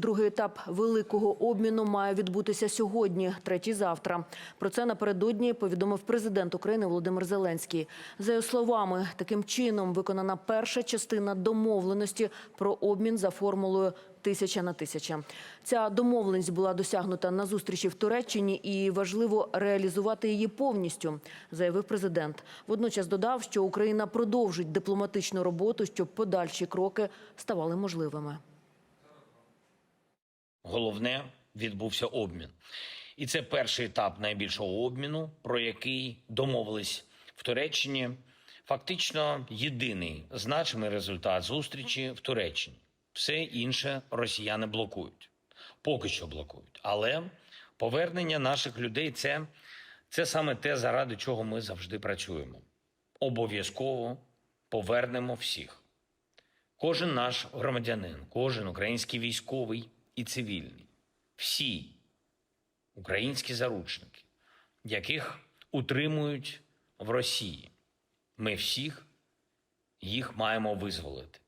другий етап великого обміну має відбутися сьогодні, третій завтра. Про це напередодні повідомив президент України Володимир Зеленський. За його словами, таким чином виконана перша частина домовленості про обмін за формулою тисяча на тисяча. Ця домовленість була досягнута на зустрічі в Туреччині, і важливо реалізувати її повністю, заявив президент. Водночас додав, що Україна продовжить дипломатичну роботу, щоб подальші кроки ставали можливими. Головне відбувся обмін. І це перший етап найбільшого обміну, про який домовились в Туреччині. Фактично єдиний значимий результат зустрічі в Туреччині. Все інше росіяни блокують, поки що блокують. Але повернення наших людей це, це саме те, заради чого ми завжди працюємо. Обов'язково повернемо всіх. Кожен наш громадянин, кожен український військовий і цивільний, всі українські заручники, яких утримують в Росії. Ми всіх їх маємо визволити.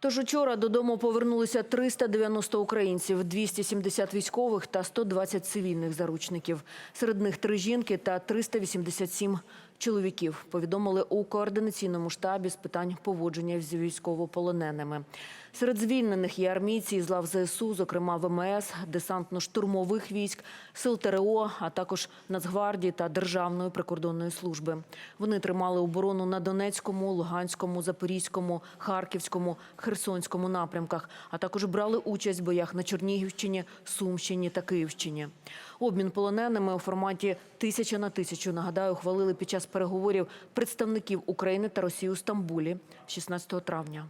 Тож учора додому повернулися 390 українців, 270 військових та 120 цивільних заручників. Серед них три жінки та 387 чоловіків. Повідомили у координаційному штабі з питань поводження з військовополоненими. Серед звільнених є армійці із лав ЗСУ, зокрема ВМС, десантно-штурмових військ, сил ТРО, а також Нацгвардії та Державної прикордонної служби. Вони тримали оборону на Донецькому, Луганському, Запорізькому, Харківському, Херсонському напрямках, а також брали участь в боях на Чернігівщині, Сумщині та Київщині. Обмін полоненими у форматі тисяча на тисячу, нагадаю, ухвалили під час переговорів представників України та Росії у Стамбулі 16 травня.